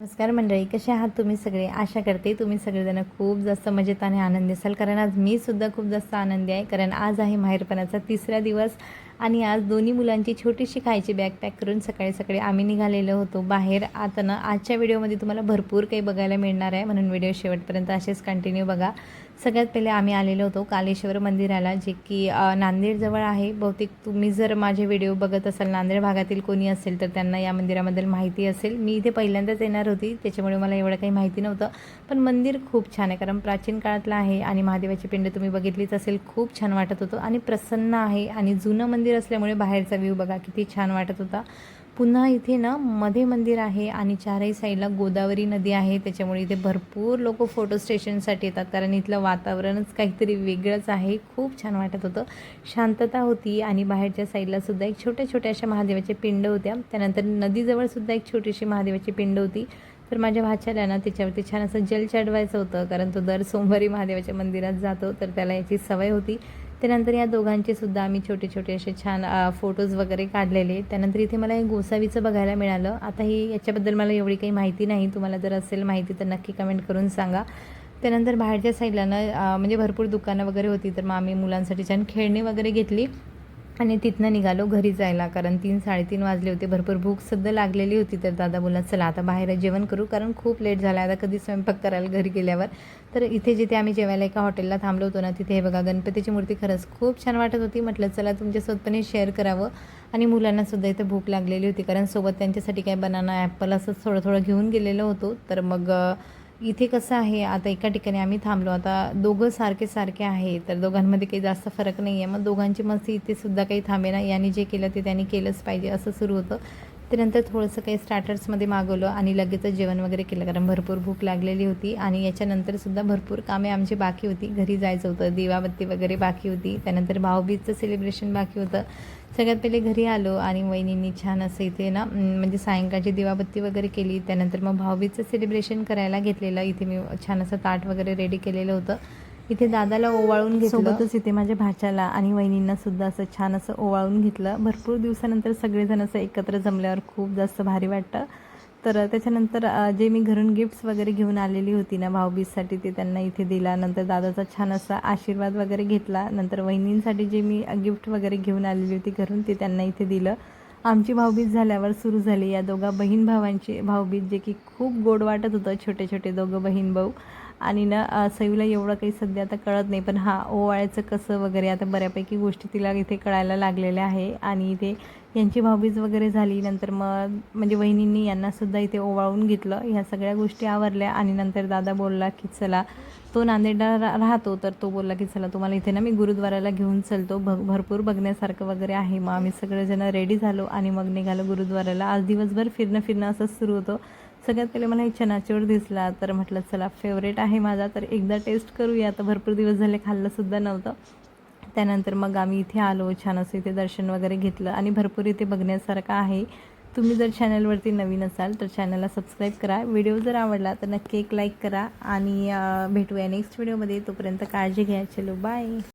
नमस्कार मंडळी कसे आहात तुम्ही सगळे? आशा करते तुम्ही सगळेजण खूप जास्त मजेत आणि आनंदी असाल. कारण आज मी सुद्धा खूप जास्त आनंदी आहे. कारण आज आहे माहेरपणाचा तिसरा दिवस आणि आज दोन्ही मुलांची छोटीशी खायची बॅग पॅक करून सकाळी सकाळी आम्ही निघालेलो होतो बाहेर. आता ना आजच्या व्हिडिओमध्ये तुम्हाला भरपूर काही बघायला मिळणार आहे. म्हणून व्हिडिओ शेवटपर्यंत असेच कंटिन्यू बघा. सगळ्यात पहिले आम्ही आलेलो होतो कालेश्वर मंदिराला जे की नांदेडजवळ आहे. बहुतेक तुम्ही जर माझे व्हिडिओ बघत असाल नांदेड भागातील कोणी असेल तर त्यांना या मंदिराबद्दल माहिती असेल. मी इथे पहिल्यांदाच येणार होती त्याच्यामुळे मला एवढं काही माहिती नव्हतं. पण मंदिर खूप छान आहे कारण प्राचीन काळातलं आहे आणि महादेवाची पिंड तुम्ही बघितलीच असेल खूप छान वाटत होतं. आणि प्रसन्न आहे आणि जुनं मंदिर असल्यामुळे बाहेरचा व्ह्यू बघा किती छान वाटत होता. पुन्हा इथे ना मध्ये मंदिर आहे आणि चारही साईडला गोदावरी नदी आहे. त्याच्यामुळे इथे भरपूर लोक फोटो स्टेशनसाठी येतात. कारण इथलं वातावरणच काहीतरी वेगळंच आहे. खूप छान वाटत होतं. शांतता होती आणि बाहेरच्या साईडला सुद्धा एक छोट्या छोट्या अशा महादेवाच्या पिंड होत्या. त्यानंतर नदीजवळ सुद्धा एक छोटीशी महादेवाची पिंड होती. तर माझ्या भाच्याला ना त्याच्यावरती छान असं जल चढवायचं होतं. कारण तो दर सोमवारी महादेवाच्या मंदिरात जातो. तर त्याला याची सवय होती. त्यानंतर या दोघांचे सुद्धा आम्ही छोटे छोटे असे छान फोटोज वगैरे काढलेले. त्यानंतर इथे मला हे गोसावीचं बघायला मिळालं. आता ही याच्याबद्दल मला एवढी काही माहिती नाही. तुम्हाला जर असेल माहिती तर नक्की कमेंट करून सांगा. त्यानंतर बाहेरच्या साईडला ना म्हणजे भरपूर दुकानं वगैरे होती तर मग आम्ही मुलांसाठी छान खेळणी वगैरे घेतली. आणि तिथनं निघालो घरी जायला कारण तीन साडेतीन वाजले होते. भरपूर भूक सुद्धा लागलेली होती. तर दादा बोला चला आता बाहेर जेवण करू कारण खूप लेट झाला. आता कधी स्वयंपाक करायला घरी गेल्यावर. तर इथे जिथे आम्ही जेवायला एका हॉटेलला थांबलो होतो ना तिथे हे बघा गणपतीची मूर्ती खरंच खूप छान वाटत होती. म्हटलं चला तुमच्यासोबत पण हे शेअर करावं. आणि मुलांनासुद्धा इथे भूक लागलेली होती कारण सोबत त्यांच्यासाठी काय बनाना ॲपल असंच थोडं थोडं घेऊन गेलेलो होतो. तर मग इथे कसं आहे? आता एका ठिकाणी आम्ही थांबलो. आता दोघं सारखे सारखे आहे तर दोघांमध्ये काही जास्त फरक नाही आहे मग दोघांची मस्ती इथे सुद्धा काही थांबेना. याने जे केलं ते त्यांनी केलंच पाहिजे. असं सुरू होतं. त्यानंतर थोडंसं काही स्टार्टर्समध्ये मागवलं आणि लगेचच जेवण वगैरे केलं कारण भरपूर भूक लागलेली होती. आणि याच्यानंतर सुद्धा भरपूर कामे आमची बाकी होती. घरी जायचं होतं दिवाबत्ती वगैरे बाकी होती. त्यानंतर भाऊबीजचं सेलिब्रेशन बाकी होतं. सगळ्यात पहिले घरी आलो आणि वहिनींनी छान असं इथे ना म्हणजे सायंकाळची दिवाबत्ती वगैरे केली. त्यानंतर मग भाऊबीजचं सेलिब्रेशन करायला घेतलेलं. इथे मी छान असं ताट वगैरे रेडी केलेलं होतं. इथे दादाला ओवाळून घेतलं. सोबतच इथे माझ्या भाच्याला आणि वहिनींना सुद्धा असं छान असं ओवाळून घेतलं. भरपूर दिवसानंतर सगळेजण असं एकत्र जमल्यावर खूप जास्त भारी वाटतं. तर त्याच्यानंतर जे मी घरून गिफ्ट्स वगैरे घेऊन आलेली होती ना भाऊबीजसाठी ते त्यांना इथे दिला. नंतर दादाचा छान असा आशीर्वाद वगैरे घेतला. नंतर वहिनींसाठी जे मी गिफ्ट वगैरे घेऊन आलेली होती घरून ते त्यांना इथे दिलं. आमची भाऊबीज झाल्यावर सुरू झाली. या दोघा बहीण भावांची भाऊबीज जे की खूप गोड वाटत होतं छोटे छोटे दोघं बहीण भाऊ. आणि ना सईला एवढं काही सध्या आता कळत नाही. पण हा ओवाळ्याचं कसं वगैरे आता बऱ्यापैकी गोष्टी तिला इथे कळायला लागलेल्या आहे. आणि इथे यांची भाऊबीज वगैरे झाली नंतर मग म्हणजे वहिनींनी यांनासुद्धा इथे ओवाळून घेतलं. ह्या सगळ्या गोष्टी आवरल्या आणि नंतर दादा बोलला की चला तो नांदेडला रा राहतो. तर तो बोलला की चला तुम्हाला इथे ना मी गुरुद्वाराला घेऊन चलतो. भ भरपूर बघण्यासारखं वगैरे आहे. मग आम्ही सगळेजण रेडी झालो आणि मग निघालो गुरुद्वाराला. आज दिवसभर फिरणं फिरणं असंच सुरू होतं. सगळ्यात पहिले मला एक चनाचूर दिसला तर म्हटलं चला फेवरेट आहे माझा तर एकदा टेस्ट करूया. आता भरपूर दिवस झाले खाल्लंसुद्धा नव्हतं. त्यानंतर मग आम्ही इथे आलो छान असं इथे दर्शन वगैरे घेतलं आणि भरपूर इथे बघण्यासारखं आहे. तुम्ही जर चॅनलवरती नवीन असाल तर चॅनलला सबस्क्राईब करा. व्हिडिओ जर आवडला तर नक्की एक लाईक करा. आणि भेटूया नेक्स्ट व्हिडिओमध्ये तोपर्यंत काळजी घ्या. चलो बाय